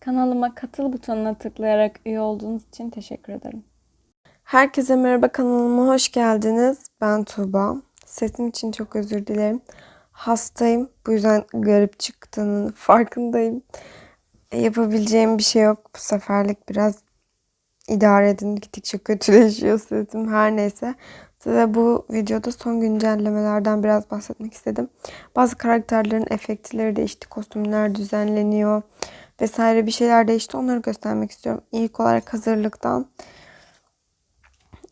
Kanalıma katıl butonuna tıklayarak üye olduğunuz için teşekkür ederim. Herkese merhaba kanalıma hoş geldiniz. Ben Tuğba. Sesim için çok özür dilerim. Hastayım. Bu yüzden garip çıktığının farkındayım. E, Yapabileceğim bir şey yok. Bu seferlik biraz idare edin. Gittikçe kötüleşiyor sesim. Her neyse. Size bu videoda son güncellemelerden biraz bahsetmek istedim. Bazı karakterlerin efektleri değişti. Kostümler düzenleniyor. Vesaire bir şeyler değişti. Onları göstermek istiyorum. İlk olarak hazırlıktan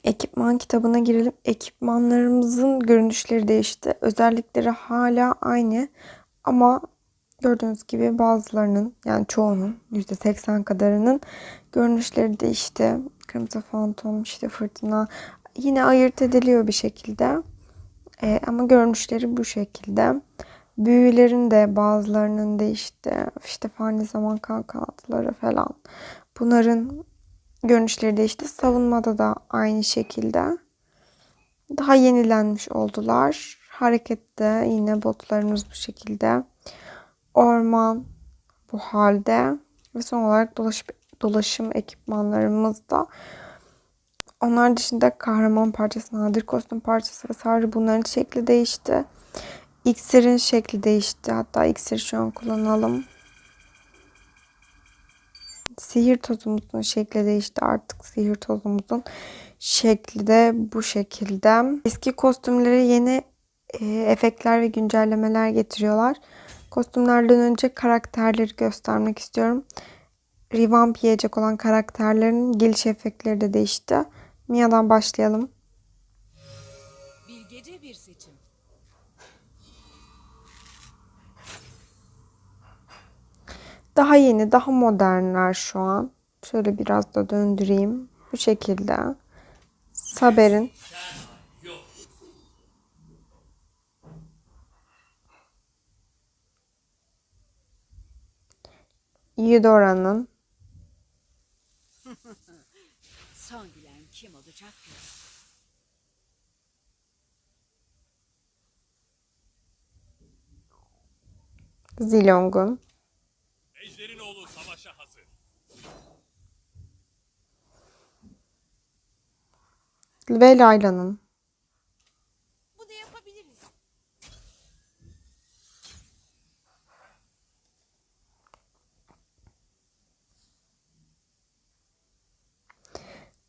ekipman kitabına girelim. Ekipmanlarımızın görünüşleri değişti. Özellikleri hala aynı ama gördüğünüz gibi bazılarının yani çoğunun %80 kadarının görünüşleri değişti. Kırmızı fantom, işte fırtına yine ayırt ediliyor bir şekilde. Ee, ama görünüşleri bu şekilde. Büyülerin de bazılarının değişti. İşte fani zaman kan kanatları falan. Bunların görünüşleri değişti. Savunmada da aynı şekilde. Daha yenilenmiş oldular. Harekette yine botlarımız bu şekilde. Orman bu halde. Ve son olarak dolaş, dolaşım ekipmanlarımız da. Onlar dışında kahraman parçası, nadir kostüm parçası vesaire bunların şekli değişti. İksirin şekli değişti. Hatta iksir şu an kullanalım. Sihir tozumuzun şekli değişti. Artık sihir tozumuzun şekli de bu şekilde. Eski kostümlere yeni e, efektler ve güncellemeler getiriyorlar. Kostümlerden önce karakterleri göstermek istiyorum. Revamp yiyecek olan karakterlerin geliş efektleri de değişti. Mia'dan başlayalım. Bilgece bir seçim. Daha yeni, daha modernler şu an. Şöyle biraz da döndüreyim. Bu şekilde. Saber'in Eudora'nın Son gülen kim olacak ki? Zilong'un Ejderin oğlu savaşa hazır. ve Layla'nın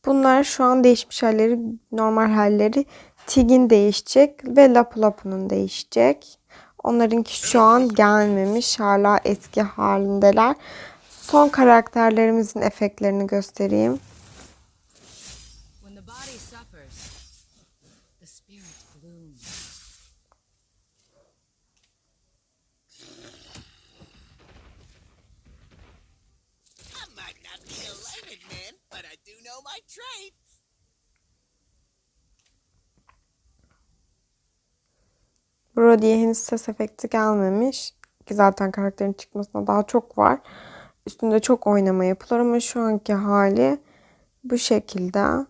Bunlar şu an değişmiş halleri, normal halleri. Tig'in değişecek ve Lapu Lapu'nun değişecek. Onlarınki şu an gelmemiş. Hala eski halindeler. Son karakterlerimizin efektlerini göstereyim. Know my traits. Brody'ye henüz ses efekti gelmemiş. Ki zaten karakterin çıkmasına daha çok var. Üstünde çok oynama yapılır ama şu anki hali bu şekilde.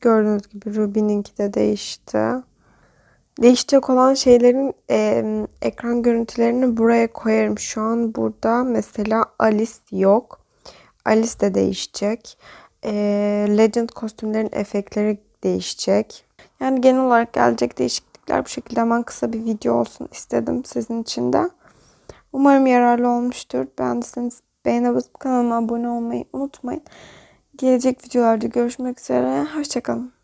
Gördüğünüz gibi Ruby'ninki de değişti. Değişecek olan şeylerin e, ekran görüntülerini buraya koyarım. Şu an burada mesela Alice yok. Alice de değişecek. E, Legend kostümlerin efektleri değişecek. Yani genel olarak gelecek değişiklikler bu şekilde hemen kısa bir video olsun istedim sizin için de. Umarım yararlı olmuştur. Beğendiyseniz beğene basıp kanalıma abone olmayı unutmayın. Gelecek videolarda görüşmek üzere. Hoşçakalın.